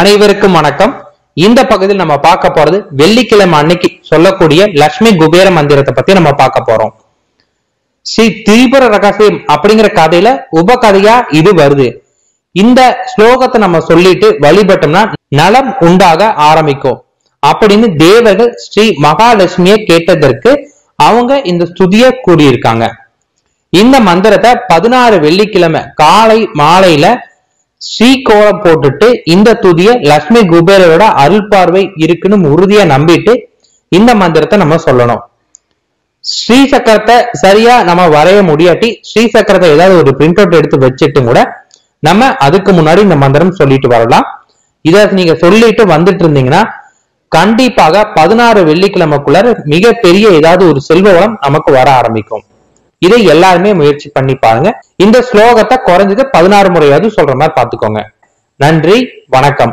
அனைவருக்கும் வணக்கம். இந்த பகுதியில் நம்ம பார்க்க போறது வெள்ளிக்கிழமை அன்னைக்கு சொல்லக்கூடிய லட்சுமி குபேர மந்திரத்தை பத்தி நம்ம பார்க்க போறோம். ஸ்ரீ திரிபுர ரகசியம் அப்படிங்கிற கதையில உப கதையா இது வருது. இந்த ஸ்லோகத்தை நம்ம சொல்லிட்டு வழிபட்டோம்னா நலம் உண்டாக ஆரம்பிக்கும். அப்படின்னு தேவர்கள் ஸ்ரீ மகாலட்சுமியை கேட்டதற்கு அவங்க இந்த ஸ்துதிய கூறியிருக்காங்க இந்த மந்திரத்தை பதினாறு வெள்ளிக்கிழமை காலை மாலையில ஸ்ரீகோலம் போட்டுட்டு இந்த துதிய லக்ஷ்மி குபேரோட அருள் பார்வை இருக்குன்னு உறுதியா நம்பிட்டு இந்த மந்திரத்தை நம்ம சொல்லணும். ஸ்ரீ சக்கரத்தை சரியா நம்ம வரைய முடியாட்டி ஸ்ரீ சக்கரத்தை ஏதாவது ஒரு பிரிண்ட் அவுட் எடுத்து வச்சுட்டு கூட நம்ம அதுக்கு முன்னாடி இந்த மந்திரம் சொல்லிட்டு வரலாம். இதை நீங்க சொல்லிட்டு வந்துட்டு இருந்தீங்கன்னா கண்டிப்பாக பதினாறு வெள்ளிக்கிழமைக்குள்ள மிகப்பெரிய ஏதாவது ஒரு செல்வ வளம் நமக்கு வர ஆரம்பிக்கும். இதை எல்லாருமே முயற்சி பண்ணி பாருங்க. இந்த ஸ்லோகத்தை குறைஞ்சது பதினாறு முறையாவது சொல்ற மாதிரி பாத்துக்கோங்க நன்றி வணக்கம்.